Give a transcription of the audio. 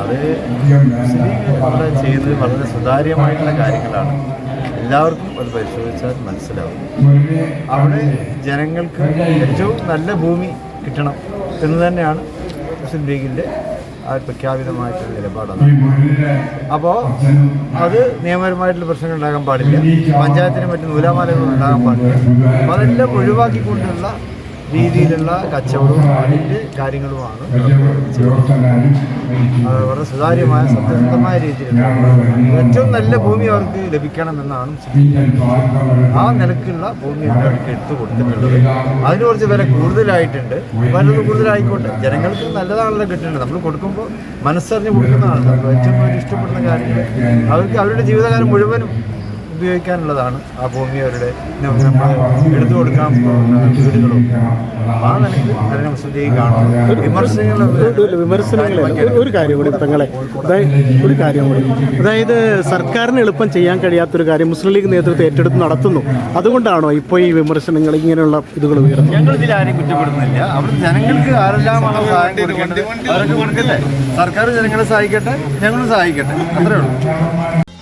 അത് മുസ്ലിം ചെയ്ത് വളരെ സുതാര്യമായിട്ടുള്ള കാര്യങ്ങളാണ്. എല്ലാവർക്കും അത് പരിശോധിച്ചാൽ മനസ്സിലാവും. അവിടെ ജനങ്ങൾക്ക് ഏറ്റവും നല്ല ഭൂമി കിട്ടണം എന്ന് തന്നെയാണ് മുസ്ലിം ലീഗിന്റെ ആ പ്രഖ്യാപിതമായിട്ടുള്ള നിലപാടാണ്. അപ്പോൾ അത് നിയമപരമായിട്ടുള്ള പ്രശ്നങ്ങൾ ഉണ്ടാകാൻ പാടില്ല. പഞ്ചായത്തിന് മറ്റ് നൂലാമാലകൾ ഉണ്ടാകാൻ പാടില്ല. അപ്പോൾ അതെല്ലാം ഒഴിവാക്കിക്കൊണ്ടുള്ള രീതിയിലുള്ള കച്ചവടവും അതിന്റെ കാര്യങ്ങളുമാണ് വളരെ സുതാര്യമായ സത്യസന്ധമായ രീതിയിലുള്ള ഏറ്റവും നല്ല ഭൂമി അവർക്ക് ലഭിക്കണമെന്നാണ് ആ നിലക്കുള്ള ഭൂമി അവർക്ക് എടുത്തു കൊടുത്തിട്ടുള്ളത്. അതിന് കുറച്ച് വില കൂടുതലായിട്ടുണ്ട്. വലുത് കൂടുതലായിക്കോട്ടെ. ജനങ്ങൾക്ക് നല്ലതാണല്ലോ കിട്ടുന്നത്. നമ്മൾ കൊടുക്കുമ്പോൾ മനസ്സറിഞ്ഞ് കൊടുക്കുന്നതാണ്. ഏറ്റവും ഇഷ്ടപ്പെടുന്ന കാര്യങ്ങൾ. അവർക്ക് അവരുടെ ജീവിതകാലം മുഴുവനും ഉപയോഗിക്കാനുള്ളതാണ് ആ ഭൂമി അവരുടെ നമ്മൾ എടുത്തു കൊടുക്കാൻ പോകുന്ന വീടുകളും ആ നിലയ്ക്ക് അതിനെ മുസ്ലിം ലീഗ് വിമർശനങ്ങൾ ഒരു വിമർശനങ്ങളെ ഒരു- ഒരു കാര്യം കൂടി തങ്ങളെ അതായത് ഒരു കാര്യം കൂടി. അതായത് സർക്കാരിന് എളുപ്പം ചെയ്യാൻ കഴിയാത്തൊരു കാര്യം മുസ്ലിം ലീഗ് നേതൃത്വം ഏറ്റെടുത്ത് നടത്തുന്നു. അതുകൊണ്ടാണോ ഇപ്പോൾ ഈ വിമർശനങ്ങൾ ഇങ്ങനെയുള്ള ഇതുകൾ ഉയർന്നത് ഞങ്ങൾ ഇതിൽ ആരെയും കുറ്റപ്പെടുന്നില്ല അവർ ജനങ്ങൾക്ക് ആരെല്ലാമാണോ സഹായം കൊടുക്കേണ്ടത് അവർക്ക് കൊടുക്കല്ലേ സർക്കാർ ജനങ്ങളെ സഹായിക്കട്ടെ ഞങ്ങളും സഹായിക്കട്ടെ. അത്രേ ഉള്ളൂ.